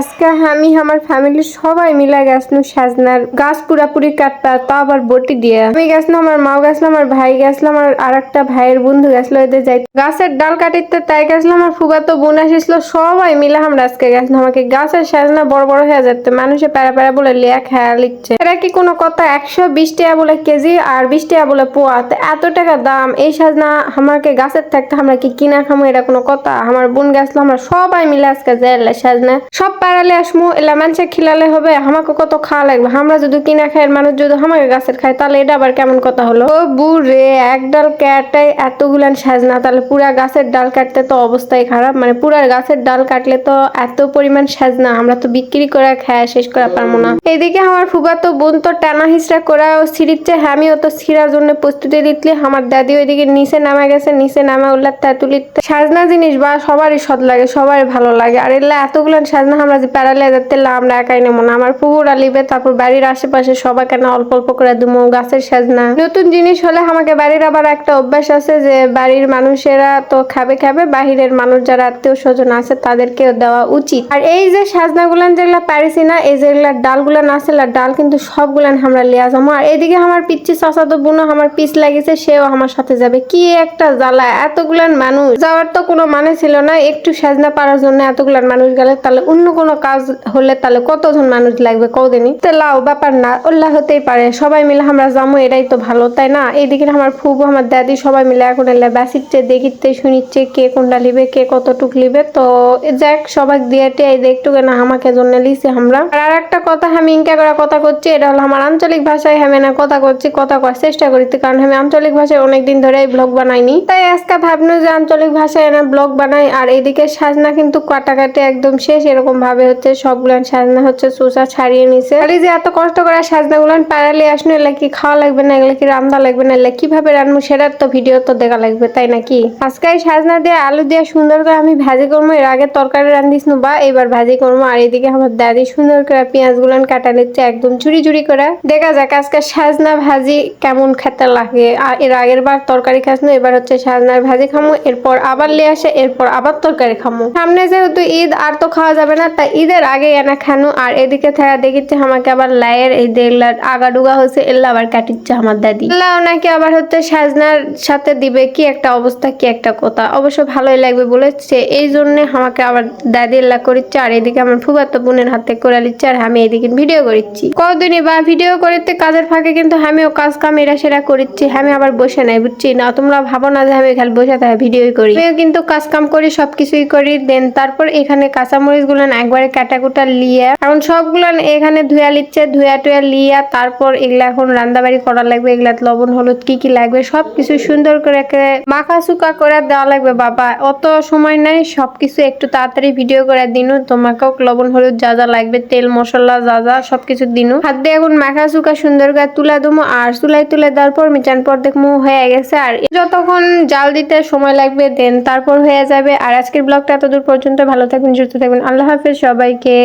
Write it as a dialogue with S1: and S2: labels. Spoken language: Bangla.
S1: আজকে আমি, আমার ফ্যামিলির সবাই মিলে গেছনু সাজনার গাছ পুরাপুরি কাটতা তা আবার বটি দিয়ে। আমি গেছিলাম, আমার মাও গেছিলাম আমার ভাই গেছিলাম আর আর একটা ভাইয়ের বন্ধু গেছিল এদের যাই গাছের ডাল কাটিতে তাই গেছিলাম, আমার ফুগাতো বোন আসিছিল সবাই মিলে আমরা আজকে গেছিলাম। আমাকে গাছের সাজনা বড় বড় হয়ে যাচ্ছে, মানুষে প্যারা প্যারা বলে লিয়া খেয়া লিখছে। এটা কি কোনো কথা? একশো বিশ টাকা বলে কেজি আর বিশ টাকা বলে পোয়া। তো এত টাকা দাম, এই সাজনা আমাকে গাছের থাকতে আমরা কি কিনা খামো? এটা কোনো কথা? আমার বোন গেছিল, আমরা সবাই মিলে আজকে যাই সাজনা সব পাড়ালে আসমু, এলা মানুষে খিলালে হবে আমাকে কত খাওয়া লাগবে? আমরা যদি কিনা খাই মানুষ যদি আমাকে গাছের খায়, তাহলে এটা আবার কেমন কথা হলো? বুড়ে, এক ডাল কাটাই এতগুলান সাজনা তাহলে পুরা গাছের ডাল কাটতে তো অবস্থাই খারাপ। মানে পুরা গাছের ডাল কাটলে তো এত পরিমাণ সাজনা আমরা তো বিক্রি করে খায় শেষ করা পারব না। এইদিকে আমার ফুগাতো বোন তো টানা হিসড়া করা ও সিঁড়িচ্ছে আমিও তো সিঁড়ার জন্য প্রস্তুতি দিতলি, আমার দাদি ওইদিকে নিচে নামা গেছে, নিচে নামা উল্লার তেঁতুলিতে। সাজনা জিনিস বা সবারই সদ লাগে, সবারই ভালো লাগে, আর এলা এতগুলো সাজনা আমরা যে প্যারালে যাতে আমরা একাই নেব না। আমার পুকুরা লিবে তারপর বাড়ির আশেপাশে সবাই কেন অল্প অল্প করে দুমো গাছের সাজনা নতুন জিনিস হলে আমাকে বাড়ির আবার একটা অভ্যাস আছে যে বাড়ির মানুষেরা তো খাবে খাবে, বাহিরের মানুষ যারা আত্মীয় স্বজন আছে তাদেরকেও দেওয়া উচিত। আর এই যে সাজনা গুলান যেগুলা পারিছি না, এই যেগুলা ডাল গুলান আছে ডাল কিন্তু সবগুলান আমরা লিয়া যাব। আর এদিকে আমার পিচ্ছি চাচা তো বোনও আমার পিছ লাগিছে সেও আমার সাথে যাবে। কি একটা জ্বালা, এতগুলান মানুষ। যাওয়ার তো কোনো মানে ছিল না, একটু সাজনা পারার জন্য এতগুলান মানুষ গেলে, তাহলে অন্য কোনো কাজ হলে তাহলে কতজন মানুষ লাগবে কদিনই তো লাও, ব্যাপার না উল্লাহ হতেই পারে, সবাই মিলে আমরা যাব এটাই তো ভালো, তাই না? এইদিকে আমার ফুবু, আমার দাদি সবাই মিলে এখন এলে বেসিচ্ছে দেখিতে শুনিচ্ছে কে কোনটা লিবে, কে কতটুক লিবে, তো যাক, সবাই দিয়ে টিয়ে একটু না আমাকে জন্য লিছি আমরা আর আর একটা কথা, আমি ইনকা করে কথা করছি, এটা হলো আমার আঞ্চলিক ভাষায় আমি না কথা করছি, কথা করার চেষ্টা করিতে, কারণ আমি আঞ্চলিক ভাষায় অনেকদিন ধরে ব্লগ বানাইনি। তাই আজকে ভাবনু যে আঞ্চলিক ভাষায় না ব্লগ বানাই, আর এইদিকে সাজনা কিন্তু কাটাকাটি একদম শেষ, এরকম ভাবে হচ্ছে সবগুলো সাজনা হচ্ছে চোষা ছাড়িয়ে নিছে। আর এই যে এত কষ্ট করে সাজনা গুলান পাড়ালে আসনো, এগুলা কি খাওয়া লাগবে না, এগুলা কি রান্না লাগবে না, এগুলা কীভাবে রান্নু সেটার তো ভিডিও তো দেখা লাগবে, তাই নাকি? আজকে এই সাজনা দিয়ে আলু দিয়ে সুন্দর করে আমি ভাজি করব, এর আগে তরকারি রান্ধিস বা এবার ভাজি করব, আর এদিকে আমার দাদি সুন্দর করে পেঁয়াজ গুলান কাটা নিচ্ছে একদম চুরি চুরি করে। দেখা যাক আজকে সাজনা ভাজি কেমন খেতে লাগে। আর এর আগের বার তরকারি খাসনো, এবার হচ্ছে সাজনার ভাজি খামো, এরপর আবার লিয়ে আসে, এরপর আবার তরকারি খামো। সামনে যেহেতু ঈদ, আর তো খাওয়া যাবে না তাই ঈদের আগে এনা খানো, আর এদিকে থাকা দেখিচ্ছে আমাকে আবার লায়ের এই দেখলার আগাডুগা হয়েছে এল্লা আবার কাটিচ্ছে আমার দাদি। এল্লাও নাকি আবার হচ্ছে সাজনার সাথে দিবে, কি একটা অবস্থা, কি একটা কথা। অবশ্য ভালোই লাগবে বলেছে এই জন্য আমাকে আবার দাদি এল্লা করিচ্ছে, আর এদিকে আমার ফুবাতো বোনের হাতে করে নিচ্ছে, আর আমি এদিকে ভিডিও করিচ্ছি। কতদিনই বা ভিডিও করতে, কাজের ফাঁকে কিন্তু আমিও কাজ কাম এরা সেরা করিচ্ছি, আমি আবার বসে নাই, বুঝছি না। তোমরা ভাবো না যে আমি খালি বসে থাকি, ভিডিওই করি। আমিও কিন্তু কাজ কাম করি, সবকিছুই করি, দেন তারপর এখানে কাঁচামরিচগুলো একবারে কাটা কুটা লিয়ে এখন সবগুলো এখানে ধুয়া লিচ্ছে, ধুয়া টুয়া লিয়া তারপর এগুলা এখন রান্দাবাড়ি করা লাগবে এগুলা লবণ, হলুদ কি কি লাগবে, সবকিছু সুন্দর করে মাখা সুকা করে দেওয়া লাগবে, বাবা। অত সময় নাই, সবকিছু একটু তাড়াতাড়ি ভিডিও করে দিনু, তোমাকেও লবণ, হলুদ যা যা লাগবে, তেল, মশলা যা যা সবকিছু দিনু। হাত দিয়ে এখন মাখা সুকা সুন্দর করে তুলে দেবো আর চুলাই তুলে দেওয়ার পর মিচান পর দেখব হয়ে গেছে, আর যতক্ষণ জাল দিতে সময় লাগবে, দেন তারপর হয়ে যাবে। আর আজকের ব্লগটা এত দূর পর্যন্ত, ভালো থাকবেন, সুস্থ থাকবেন, আল্লাহ হাফেজ। সবাইকে।